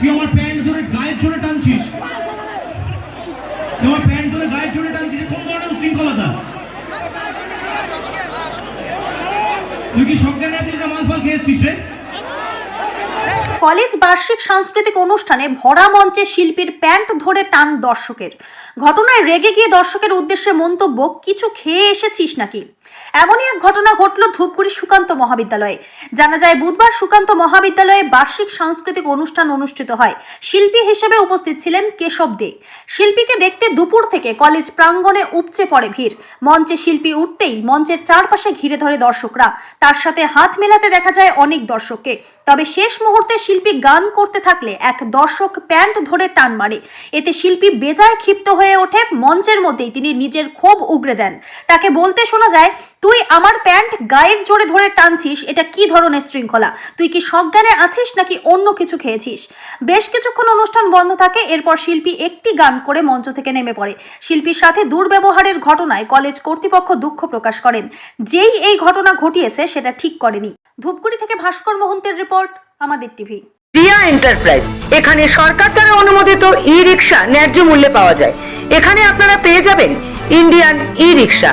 তুই আমার প্যান্ট ধরে গায়ের চড়ে টানছিস। তুই আমার প্যান্ট ধরে গায়ের চড়ে টানছিস কোন ধরনের উশৃঙ্খলতা? তুই কি সজ্ঞানে আছিস না মাল ফাল খেয়েছিস রে? কলেজ বার্ষিক সাংস্কৃতিক অনুষ্ঠানে ভরা মঞ্চে শিল্পীর প্যান্ট ধরে টান দর্শকের। ঘটনায় রেগে গিয়ে দর্শকের উদ্দেশ্যে মন্তব্য, কিছু খেয়ে এসেছিস নাকি? এমনই এক ঘটনা ঘটল ধূপগুড়ি সুকান্ত মহাবিদ্যালয়ে। জানা যায়, বুধবার সুকান্ত মহাবিদ্যালয়ে বার্ষিক সাংস্কৃতিক অনুষ্ঠান অনুষ্ঠিত হয়। শিল্পী হিসেবে উপস্থিত ছিলেন কেশব দে। শিল্পীকে দেখতে দুপুর থেকে কলেজ প্রাঙ্গণে উপচে পড়ে ভিড়। মঞ্চে শিল্পী উঠতেই মঞ্চের চারপাশে ঘিরে ধরে দর্শকরা। তার সাথে হাত মেলাতে দেখা যায় অনেক দর্শককে। তবে শেষ মুহূর্তে শিল্পী গান করতে থাকলে এক দর্শক প্যান্ট ধরে টান মারে। এতে শিল্পী বেজায় ক্ষিপ্ত হয়ে ওঠে, মঞ্চের মধ্যেই তিনি নিজের ক্ষোভ উগরে দেন। তাকে বলতে শোনা যায় তুই আমার প্যান্ট গায়ের জোরে ধরে টানছিস, এটা কি ধরনের শৃঙ্খলা? তুই কি সজ্ঞানে আছিস নাকি অন্য কিছু খেয়েছিস? বেশ কিছুক্ষণ অনুষ্ঠান বন্ধ থাকে, এরপর শিল্পী একটি গান করে মঞ্চ থেকে নেমে পড়ে। শিল্পীর সাথে দুর্ব্যবহারের ঘটনায় কলেজ কর্তৃপক্ষ দুঃখ প্রকাশ করেন। যেই এই ঘটনা ঘটিয়েছে, সেটা ঠিক করেনি। ধূপগুড়ি থেকে ভাস্কর মোহন্তের রিপোর্ট, আমাদের টিভি। রিয়া এন্টারপ্রাইজ। এখানে সরকার দ্বারা অনুমোদিত ই রিক্সা ন্যায্য মূল্যে পাওয়া যায়। এখানে আপনারা পেয়ে যাবেন ইন্ডিয়ান ই রিক্সা